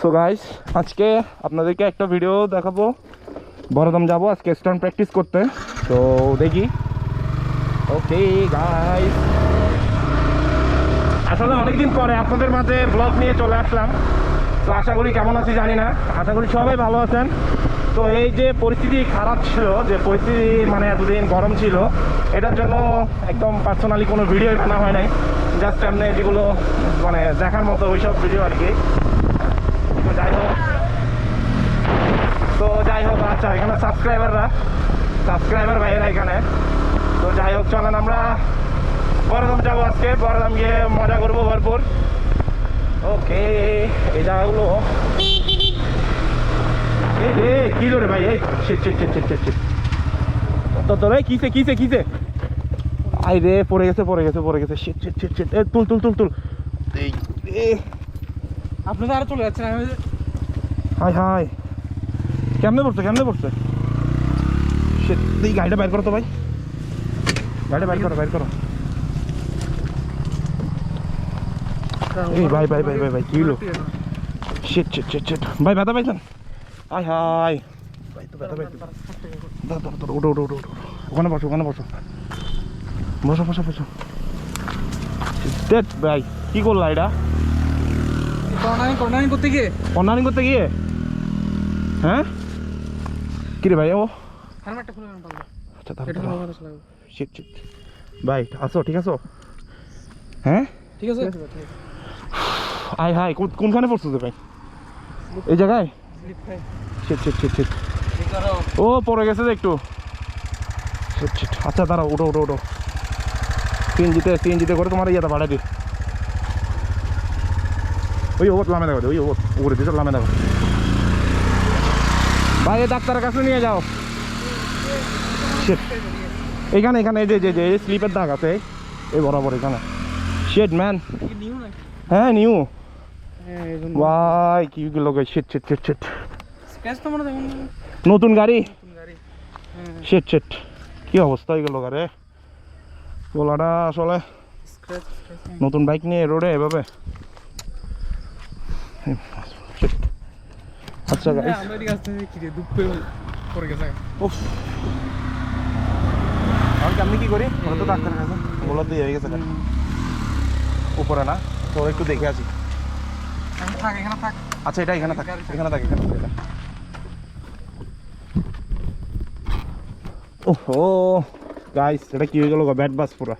So guys আজকে আপনাদেরকে একটা ভিডিও দেখাবো। বড়দম যাব আজকে স্টান প্র্যাকটিস করতে। তো দেখি। ওকে গাইস আসলে অনেকদিন পরে আপনাদের মাঝে ব্লগ নিয়ে চলে আসলাম। তো আশা করি কেমন আছি জানি না। আশা করি সবাই ভালো আছেন। তো এই যে পরিস্থিতি খারাপ ছিল, যে পরিস্থিতি মানে এতদিন গরম ছিল, এটার জন্য একদম পার্সোনালি কোনো ভিডিও বানা হয় নাই। জাস্ট এমনি যেগুলো মানে দেখার মতো ওইসব ভিডিও আর কি। তো যাই হোক তো যাই হোক আচ্ছা এখানে সাবস্ক্রাইবাররা সাবস্ক্রাইবার ভাইয়েরা এখানে। তো যাই হোক চলেন আমরা বড়দাম যাব আজকে। বড়দাম গিয়ে মজা করব ভরপুর। ওকে এই জায়গাগুলো। কি রে ভাই এই. তো তোর এই কিসে কিসে কিসে? আই রে পড়ে গেছে পড়ে গেছে পড়ে গেছে. তুল তুল তুল তুল। এই। আপনি তো আরও চলে যাচ্ছেন আমি হাই হাই। কেমনে পড়ছে কেমনে পড়ছে? Shit, এই গাড়িটা বাইর করো তো ভাই। গাড়িটা বাইর করো বাইর করো। এই ভাই ভাই ভাই ভাই ভাই কি হলো? শিট শিট শিট শিট ভাই ব্যথা পাইছেন? আয় হাই। ওটো ওটো ওটো ওটো ওখানে বসো ওখানে বসো। বসো বসো বসো। ভাই কি করলা এটা? করোনাই করোনাই করতে গিয়ে? অনলাইন করতে গিয়ে? হ্যাঁ? কিরে ভাই ও। হেলমেটটা খুলে নেন আচ্ছা শিট শিট ভাই আসো ঠিক আছো হ্যাঁ? ঠিক আছে? আয় হাই কোন- কোনখানে পড়ছো ভাই? এই জায়গায়? শিট শিট শিট শিট ও পড়ে গেছে যে একটু। আচ্ছা দাঁড়াও ওটো ওটো ওটো সিএনজিতে সিএনজিতে করে তোমার ইয়েটা বাড়াই দিই। ওই ওত লামে দেখো ওই ওত উপরে দিতে লামে দেখো এই ডাক্তারের কাছে নিয়ে যাও। এখানে এখানে এই যে যে যে স্লিপের দাগ আছে এই বরাবর এখানে। শেট ম্যান নিউ হ্যাঁ নিউ হ্যাঁ জন্য। ভাই কি লোক শিট শিট শিট শিট নতুন গাড়ি? হ্যাঁ। শিট শিট কি অবস্থা হয়ে গেল গাড়ি? গোলাটা আসলে নতুন বাইক নিয়ে রোডে এভাবে. আচ্ছা গাইস উফ। আমি কি করি? কাছে। দিয়ে হয়ে গেছে উপরে না তো একটু দেখে আছি থাক এখানে থাক। আচ্ছা এটা এখানে থাক এখানে থাক এখানে থাক। ওহো গাইস এটা কি হয়ে গেল ব্যাট বাস পুরা।